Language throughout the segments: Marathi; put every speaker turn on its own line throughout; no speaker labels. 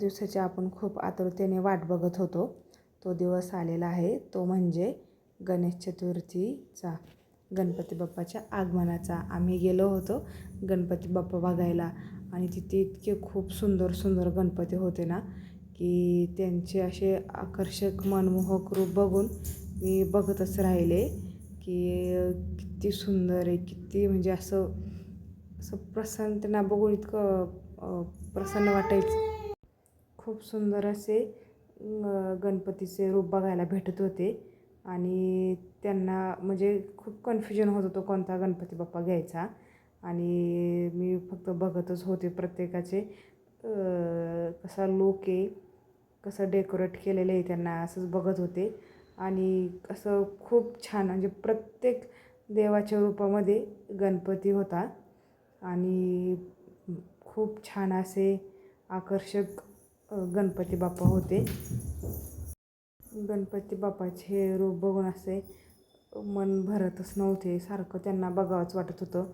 दिवसाची आपण खूप आतुरतेने वाट बघत होतो. तो दिवस आलेला आहे. तो म्हणजे गणेश चतुर्थीचा. गणपती बाप्पाच्या आगमनाचा. आम्ही गेलो होतो गणपती बाप्पा बघायला आणि तिथे इतके खूप सुंदर सुंदर गणपती होते ना की त्यांचे असे आकर्षक मनमोहक रूप बघून मी बघतच राहिले की किती सुंदर आहे किती म्हणजे असं असं प्रसन्न त्यांना बघून इतकं प्रसन्न वाटायचं. खूप सुंदर असे गणपतीचे रूप बघायला भेटत होते. आणि त्यांना म्हणजे खूप कन्फ्युजन होत होतं कोणता गणपती बाप्पा घ्यायचा. आणि मी फक्त बघतच होते प्रत्येकाचे. कसा लुक आहे कसं डेकोरेट केलेलं आहे त्यांना असंच बघत होते. आणि असं खूप छान म्हणजे प्रत्येक देवाच्या रूपामध्ये गणपती होता. आणि खूप छान असे आकर्षक गणपती बाप्पा होते. गणपती बाप्पाचे रूप बघून असे मन भरतच नव्हते. सारखं त्यांना बघावंच वाटत होतं.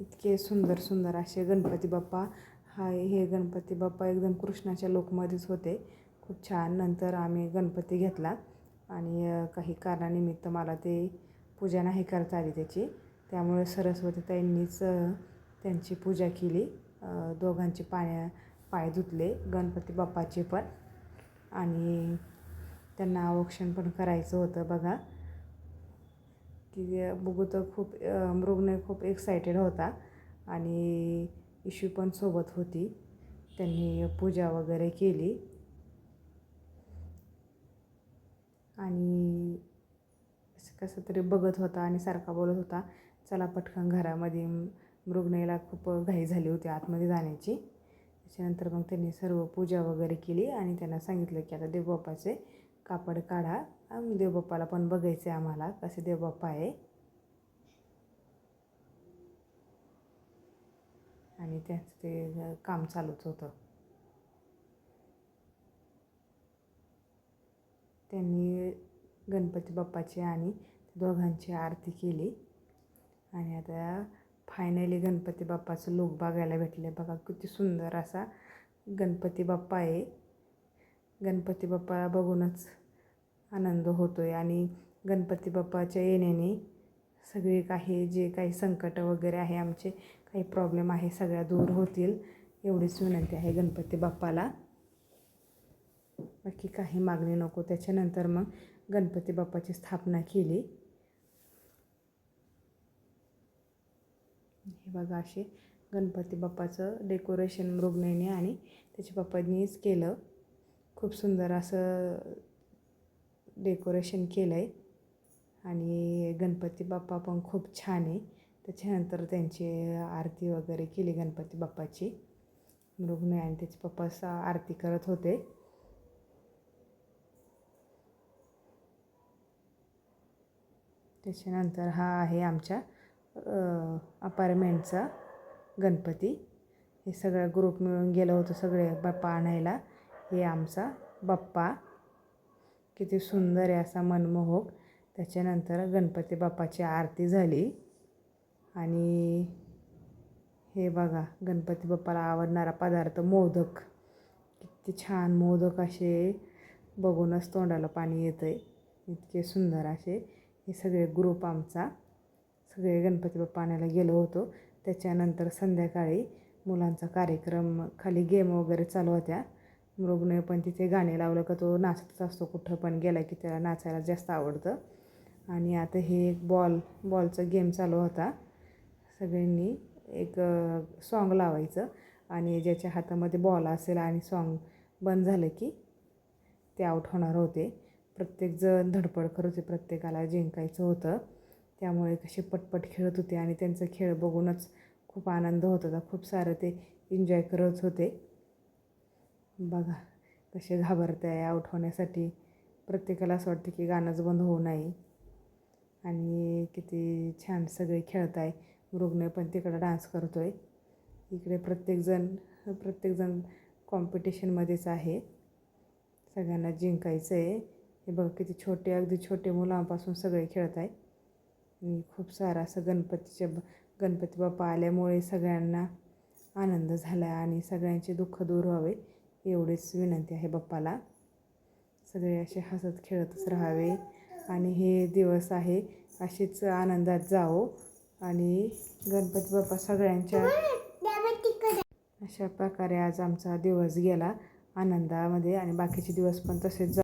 इतके सुंदर सुंदर असे गणपती बाप्पा. हा हे गणपती बाप्पा एकदम कृष्णाच्या लोकमध्येच होते. खूप छान. नंतर आम्ही गणपती घेतला. आणि काही कारणानिमित्त मला ते पूजा नाही करता आली त्याची. त्यामुळे सरस्वती ताईंनीच त्यांची पूजा केली. दोघांचे पाण्या पाय धुतले गणपती बाप्पाचे पण. आणि त्यांना औक्षण पण करायचं होतं बघा. की बघू तर खूप मृगने खूप एक्सायटेड होता. आणि इशू पण सोबत होती. त्यांनी पूजा वगैरे केली. आणि कसं तरी बघत होता आणि सारखा बोलत होता चला पटकन घरामध्ये मृगनेला खूप घाई झाली होती आतमध्ये जाण्याची. त्याच्यानंतर मग त्यांनी सर्व पूजा वगैरे केली आणि त्यांना सांगितलं की आता देवबाप्पाचे कापड काढा. आम्ही देवबाप्पाला पण बघायचं आहे आम्हाला कसे देवबाप्पा आहे. आणि त्यांचं ते काम चालूच होतं. त्यांनी गणपती बाप्पाची आणि दोघांची आरती केली. आणि आता फायनली गणपती बाप्पाचं लूक बघायला भेटले. बघा किती सुंदर असा गणपती बाप्पा आहे. गणपती बाप्पा बघूनच आनंद होतो आहे आणि गणपती बाप्पाच्या येण्याने सगळे काही जे काही संकट वगैरे आहे आमचे काही प्रॉब्लेम आहे सगळ्या दूर होतील एवढीच विनंती आहे गणपती बाप्पाला. बाकी काही मागणी नको. त्याच्यानंतर मग गणपती बाप्पाची स्थापना केली हे बघा असे गणपती बाप्पाचं डेकोरेशन मृगनेने आणि त्याच्या बाप्पांनीच केलं. खूप सुंदर असं डेकोरेशन केलं आहे आणि गणपती बाप्पा पण खूप छान आहे. त्याच्यानंतर त्यांची आरती वगैरे केली गणपती बाप्पाची. मृगने आणि त्याचे पप्पा आरती करत होते. त्याच्यानंतर हा आहे आमच्या अपारमेंटचा गणपती. हे सगळा ग्रुप मिळून गेलो होतो सगळे बाप्पा आणायला. हे आमचा बाप्पा. किती सुंदर आहे असा मनमोहक. त्याच्यानंतर गणपती बाप्पाची आरती झाली. आणि हे बघा गणपती बाप्पाला आवडणारा पदार्थ मोदक. किती छान मोदक असे बघूनच तोंडाला पाणी येतं आहे इतके सुंदर असे हे सगळे ग्रुप आमचा सगळे गणपती बाप्पा आणायला गेलो होतो. त्याच्यानंतर संध्याकाळी मुलांचा कार्यक्रम खाली गेम वगैरे चालू होत्या. मृगने पण तिथे गाणे लावलं का तो नाचतच असतो कुठं पण गेला की त्याला नाचायला जास्त आवडतं. आणि आता हे एक बॉल बॉलचा गेम चालू होता. सगळ्यांनी एक सॉन्ग लावायचं आणि ज्याच्या हातामध्ये बॉल असेल आणि सॉन्ग बंद झालं की ते आऊट होणार होते. प्रत्येकजण धडपड करत होते प्रत्येकाला जिंकायचं होतं. त्यामुळे कसे पटपट खेळत होते आणि त्यांचा खेळ बघूनच खूप आनंद होत होता. खूप सारं ते एन्जॉय करत होते. बघा कसे घाबरत आहे. आऊट होण्यासाठी प्रत्येकाला असं वाटतं की गाणंच बंद होऊ नये आणि किती छान सगळे खेळत आहे. मृगने पण तिकडं डान्स करतो आहे इकडे प्रत्येकजण प्रत्येकजण कॉम्पिटिशनमध्येच आहे. सगळ्यांना जिंकायचं आहे हे बघा किती छोटे अगदी छोटे मुलांपासून सगळे खेळत आहे. खूप सारा असं गणपतीच्या गणपती बाप्पा आल्यामुळे सगळ्यांना आनंद झाला आणि सगळ्यांचे दुःख दूर व्हावे एवढीच विनंती आहे बाप्पाला. सगळे असे हसत खेळतच राहावे आणि हे दिवस आहे असेच आनंदात जावो आणि गणपती बाप्पा सगळ्यांच्या अशा प्रकारे आज आमचा दिवस गेला आनंदामध्ये आणि बाकीचे दिवस पण तसेच जा